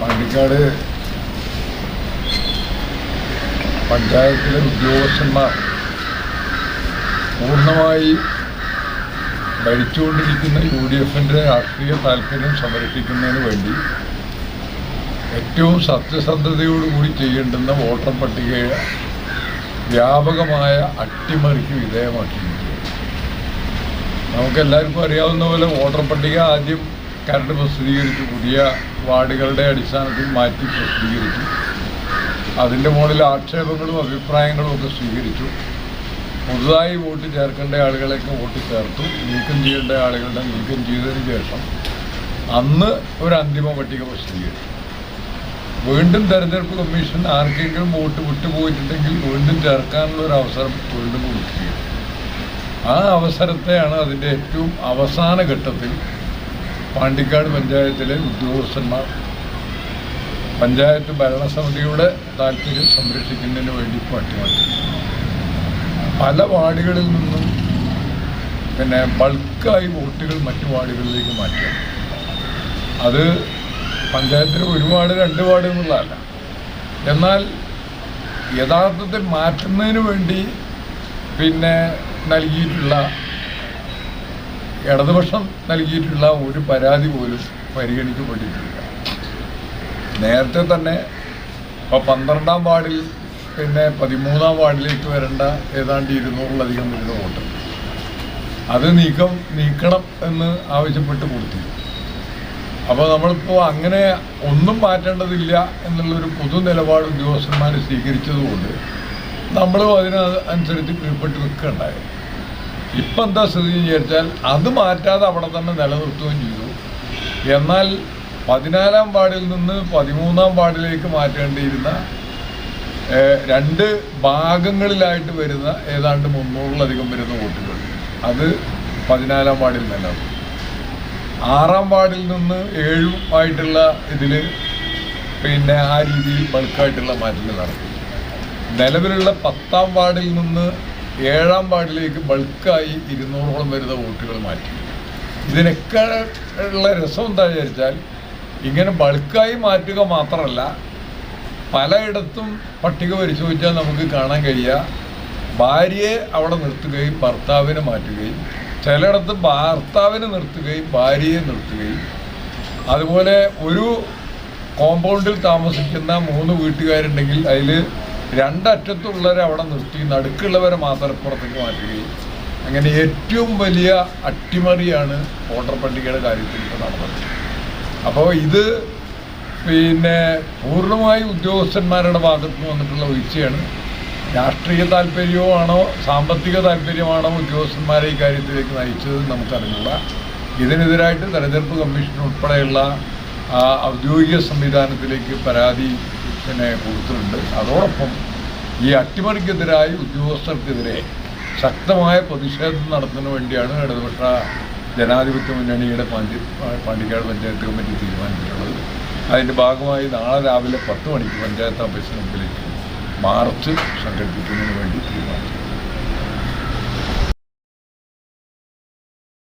പാണ്ടിക്കാട് പഞ്ചായത്തിലെ ഉദ്യോഗസ്ഥന്മാർ പൂർണമായി ഭരിച്ചുകൊണ്ടിരിക്കുന്ന യു ഡി എഫിന്റെ രാഷ്ട്രീയ താല്പര്യം സംരക്ഷിക്കുന്നതിന് വേണ്ടി ഏറ്റവും സത്യസന്ധതയോടുകൂടി ചെയ്യേണ്ടുന്ന വോട്ടർ പട്ടികയെ വ്യാപകമായ അട്ടിമറിക്ക് വിധേയമാക്കിയിരിക്കുകയാണ് നമുക്കെല്ലാവർക്കും അറിയാവുന്ന പോലെ വോട്ടർ പട്ടിക ആദ്യം കരട് പ്രസിദ്ധീകരിച്ചു പുതിയ വാർഡുകളുടെ അടിസ്ഥാനത്തിൽ മാറ്റി പ്രസിദ്ധീകരിച്ചു. അതിന്റെ മുകളിൽ ആക്ഷേപങ്ങളും അഭിപ്രായങ്ങളും ഒക്കെ സ്വീകരിച്ചു. പുതുതായി വോട്ട് ചേർക്കേണ്ട ആളുകളെയൊക്കെ വോട്ട് ചേർത്തു. നീക്കം ചെയ്യേണ്ട ആളുകളുടെ നീക്കം ചെയ്തതിന് ശേഷം അന്ന് ഒരു അന്തിമ പട്ടിക പ്രസിദ്ധീകരിച്ചു. വീണ്ടും തെരഞ്ഞെടുപ്പ് കമ്മീഷൻ ആർക്കെങ്കിലും വോട്ട് വിട്ടുപോയിട്ടുണ്ടെങ്കിൽ വീണ്ടും ചേർക്കാനുള്ള ഒരു അവസരം വീണ്ടും കൊടുക്കുകയും ആ അവസരത്തെയാണ് അതിന്റെ ഏറ്റവും അവസാന ഘട്ടത്തിൽ പാണ്ടിക്കാട് പഞ്ചായത്തിലെ ഉദ്യോഗസ്ഥന്മാർ പഞ്ചായത്ത് ഭരണസമിതിയുടെ താല്പര്യം സംരക്ഷിക്കുന്നതിന് വേണ്ടി മാറ്റിമാറ്റി പല വാർഡുകളിൽ നിന്നും പിന്നെ ബൾക്കായി വോട്ടുകൾ മറ്റു വാർഡുകളിലേക്ക് മാറ്റുക. അത് പഞ്ചായത്തിൽ ഒരു വാർഡ് രണ്ട് വാർഡ് എന്നുള്ളതല്ല എന്നാൽ യഥാർത്ഥത്തിൽ മാറ്റുന്നതിന് വേണ്ടി പിന്നെ നൽകിയിട്ടുള്ള ഇടതുപക്ഷം നൽകിയിട്ടുള്ള ഒരു പരാതി പോലും പരിഗണിക്കപ്പെട്ടിട്ടില്ല. നേരത്തെ തന്നെ ഇപ്പോൾ പന്ത്രണ്ടാം വാർഡിൽ പിന്നെ പതിമൂന്നാം വാർഡിലേക്ക് വരേണ്ട ഏതാണ്ട് ഇരുന്നൂറിലധികം വരുന്ന വോട്ട്. അത് നീക്കം നീക്കണം എന്ന് ആവശ്യപ്പെട്ട് കൊടുത്തു അപ്പോൾ നമ്മളിപ്പോൾ അങ്ങനെ ഒന്നും മാറ്റേണ്ടതില്ല എന്നുള്ളൊരു പൊതു നിലപാട് ഉദ്യോഗസ്ഥന്മാർ സ്വീകരിച്ചതുകൊണ്ട് നമ്മളും അതിനനുസരിച്ച് കീഴ്പ്പെട്ട് നിൽക്കുകയുണ്ടായി ഇപ്പം എന്താ സ്ഥിതി വിചാരിച്ചാൽ അത് മാറ്റാതെ അവിടെ തന്നെ നിലനിർത്തുകയും ചെയ്തു. എന്നാൽ പതിനാലാം വാർഡിൽ നിന്ന് പതിമൂന്നാം വാർഡിലേക്ക് മാറ്റേണ്ടിയിരുന്ന രണ്ട് ഭാഗങ്ങളിലായിട്ട് വരുന്ന ഏതാണ്ട് മുന്നൂറിലധികം വരുന്ന വോട്ടുകൾ. അത് പതിനാലാം വാർഡിൽ നിലനിർത്തും ആറാം വാർഡിൽ നിന്ന് ഏഴും ആയിട്ടുള്ള ഇതിൽ പിന്നെ ആ രീതിയിൽ ബൾക്കായിട്ടുള്ള മാറ്റങ്ങൾ നടക്കും. നിലവിലുള്ള പത്താം വാർഡിൽ നിന്ന് ഏഴാം വാർഡിലേക്ക് ബൾക്കായി ഇരുന്നൂറോളം വരുന്ന വോട്ടുകൾ മാറ്റി. ഇതിനൊക്കെ ഉള്ള രസം എന്താ വിചാരിച്ചാൽ ഇങ്ങനെ ബൾക്കായി മാറ്റുക മാത്രമല്ല പലയിടത്തും പട്ടിക പരിശോധിച്ചാൽ നമുക്ക് കാണാൻ കഴിയുക ഭാര്യയെ അവിടെ നിർത്തുകയും ഭർത്താവിനെ മാറ്റുകയും ചിലയിടത്ത് ഭർത്താവിനെ നിർത്തുകയും ഭാര്യയെ നിർത്തുകയും അതുപോലെ ഒരു കോമ്പൗണ്ടിൽ താമസിക്കുന്ന മൂന്ന് വീട്ടുകാരുണ്ടെങ്കിൽ അതിൽ രണ്ടറ്റത്തുള്ളവരെ അവിടെ നിർത്തി നടുക്കുള്ളവരെ മാത്രം പുറത്തേക്ക് മാറ്റുകയും അങ്ങനെ ഏറ്റവും വലിയ അട്ടിമറിയാണ് വോട്ടർ പട്ടികയുടെ കാര്യത്തിൽ ഇപ്പോൾ നടന്നത്. അപ്പോൾ ഇത് പിന്നെ പൂർണമായി ഉദ്യോഗസ്ഥന്മാരുടെ ഭാഗത്ത് വന്നിട്ടുള്ള വീഴ്ചയാണ്. രാഷ്ട്രീയ താല്പര്യമാണോ സാമ്പത്തിക താല്പര്യമാണോ ഉദ്യോഗസ്ഥന്മാരെ ഈ കാര്യത്തിലേക്ക് നയിച്ചത് നമുക്കറിയില്ല ഇതിനെതിരായിട്ട് തെരഞ്ഞെടുപ്പ് കമ്മീഷൻ ഉൾപ്പെടെയുള്ള ഔദ്യോഗിക സംവിധാനത്തിലേക്ക് പരാതി പിന്നെ കൊടുത്തിട്ടുണ്ട്. അതോടൊപ്പം ഈ അട്ടിമറിക്കെതിരായി ഉദ്യോഗസ്ഥർക്കെതിരെ ശക്തമായ പ്രതിഷേധം നടത്തുന്നതിന് വേണ്ടിയാണ് ഇടതുപക്ഷ ജനാധിപത്യ മുന്നണിയുടെ പാണ്ടി പാണ്ടിക്കാട് പഞ്ചായത്ത് കമ്മിറ്റി തീരുമാനിച്ചിട്ടുള്ളത്. അതിന്റെ ഭാഗമായി നാളെ രാവിലെ പത്ത് മണിക്ക് പഞ്ചായത്ത് ഓഫീസിന് മുമ്പിലേക്ക് മാർച്ച് സംഘടിപ്പിക്കുന്നതിന് വേണ്ടി തീരുമാനിച്ചു.